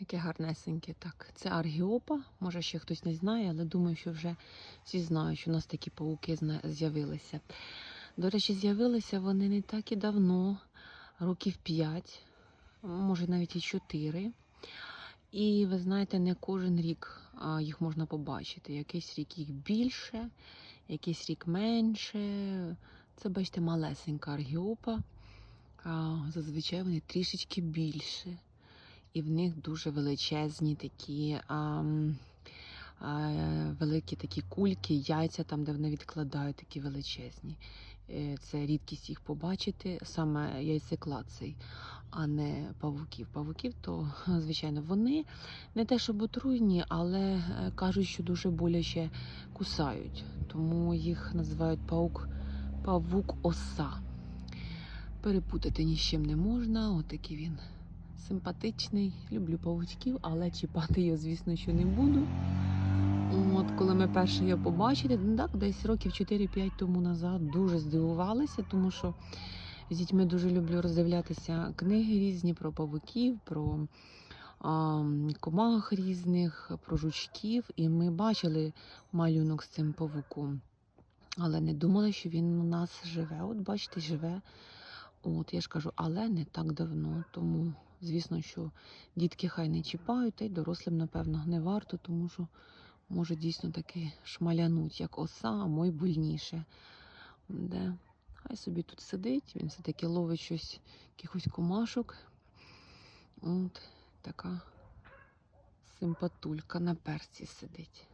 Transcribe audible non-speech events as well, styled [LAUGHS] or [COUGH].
Яке гарнесеньке. Так, це аргіопа. Може, ще хтось не знає, але думаю, що вже всі знають, що у нас такі пауки з'явилися. До речі, з'явилися вони не так і давно, років 5, може навіть і 4. І ви знаєте, не кожен рік їх можна побачити. Якийсь рік їх більше, якийсь рік менше. Це, бачите, малесенька аргіопа. Зазвичай вони трішечки більше. І в них дуже величезні такі а, великі такі кульки, яйця там, де вони відкладають, такі величезні. Е, Це рідкість їх побачити, саме яйцеклад цей, а не павуків. Павуків, то, [LAUGHS] звичайно, вони не те, щоб отруйні, але е, кажуть, що дуже боляче кусають. Тому їх називають паук, павук-оса. Перепутати ні з чим не можна. Отакий він симпатичний. Люблю павучків, але чіпати його, звісно, що не буду. От коли ми перше його побачили, ну так, десь років 4-5 тому назад дуже здивувалися, тому що з дітьми дуже люблю роздивлятися книги різні про павуків, про а, комах різних, про жучків. І ми бачили малюнок з цим павуком. Але не думали, що він у нас живе. От бачите, живе. От я ж кажу, але не так давно. Тому, звісно, що дітки хай не чіпають, та й дорослим, напевно, не варто, тому що може дійсно таки шмалянуть, як оса, а мой больніше. Де? Хай собі тут сидить, він все-таки ловить щось, якихось комашок. От така симпатулька на перці сидить.